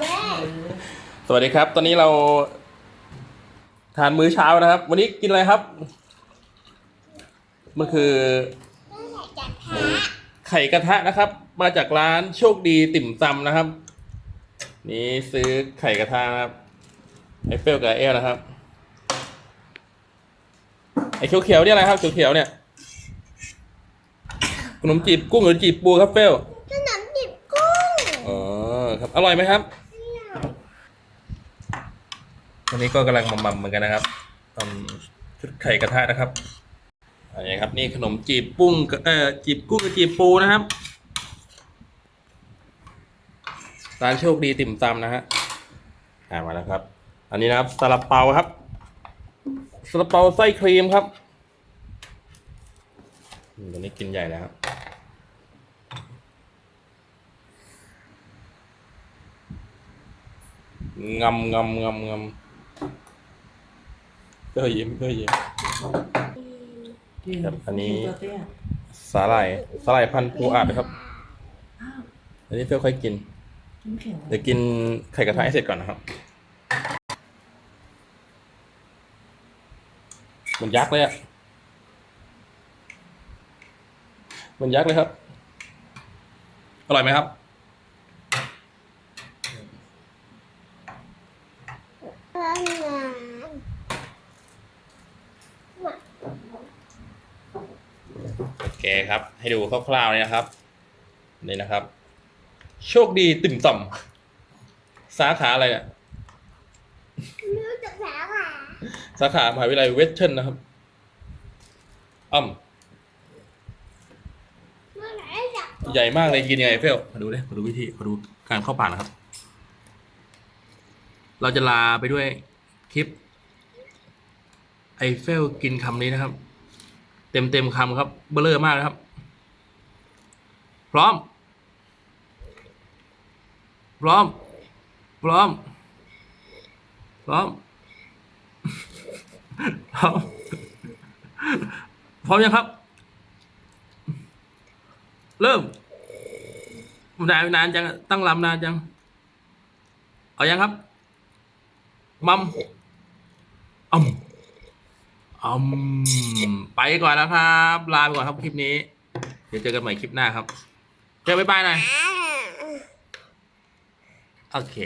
แม่สวัสดีครับ ตอนนี้เรา ทานมื้อเช้านะครับ วันนี้กินอะไรครับ มันคือแม่จัดทะไข่กระทะนะครับ มาจากร้านโชคดีติ่มซำนะครับ นี่ซื้อไข่กระทะนะครับไอเฟลกับเอลนะครับ ไอเขียวๆเนี่ยอะไรครับเขียวๆเนี่ยขนมจีบกุ้งหรือจีบปูครับเฟลขนมจีบกุ้งอ๋อครับอร่อยไหมครับ วันนี้ก็กำลังมัมๆเหมือนกันนะครับทำชุดไข่กระทะนะครับอันนี้ครับนี่ขนมจีบปุ้งเอ่อจีบกุ้งกับจีบปูนะครับร้านโชคดีติ่มซำนะฮะอ่ามาแล้วครับ อันนี้นะครับซาลาเปาครับซาลาเปาไส้ครีมครับอืมตัวนี้กินใหญ่แล้วครับงำงำงำงำ เพื่อยิ้มเพื่อยิ้ม ครับอันนี้ตัวเตี้ยสาหร่ายสาหร่ายพันธุ์ปูอัดนะครับอ้าวอันนี้เพื่อค่อยกินน้ำแข็งเดี๋ยวกินไข่กระทะให้เสร็จก่อนนะครับ มันยักษ์เลยอะมันยักษ์เลยครับ อร่อยไหมครับ เพื่อนงาน โอเคครับ ให้ดูคร่าวๆเนี่ยนะครับ นี่นะครับ โชคดีติ่มซำสาขาอะไรเนี่ยรู้จักสาขาสาขามหาวิทยาลัยเวสเทิร์นนะครับอ้อมเมื่อไหร่จักใหญ่มากเลยกินยังไงเฟลมาดูเลยมาดูวิธีมาดูการเข้าปากนะครับ เราจะลาไปด้วยคลิป ไอเฟลกินคำนี้นะครับ เต็มเต็มคำครับ เบลเลอร์มากนะครับ พร้อม พร้อม พร้อม พร้อม พร้อม พร้อมยังครับ เริ่มนานนานจัง ตั้งลำนานจัง เอายังครับ มัมอืม อืมไปก่อนแล้วครับ ลาไปก่อนครับคลิปนี้ เดี๋ยวเจอกันใหม่คลิปหน้าครับ เจอบ๊ายบายหน่อยอ่าโอเค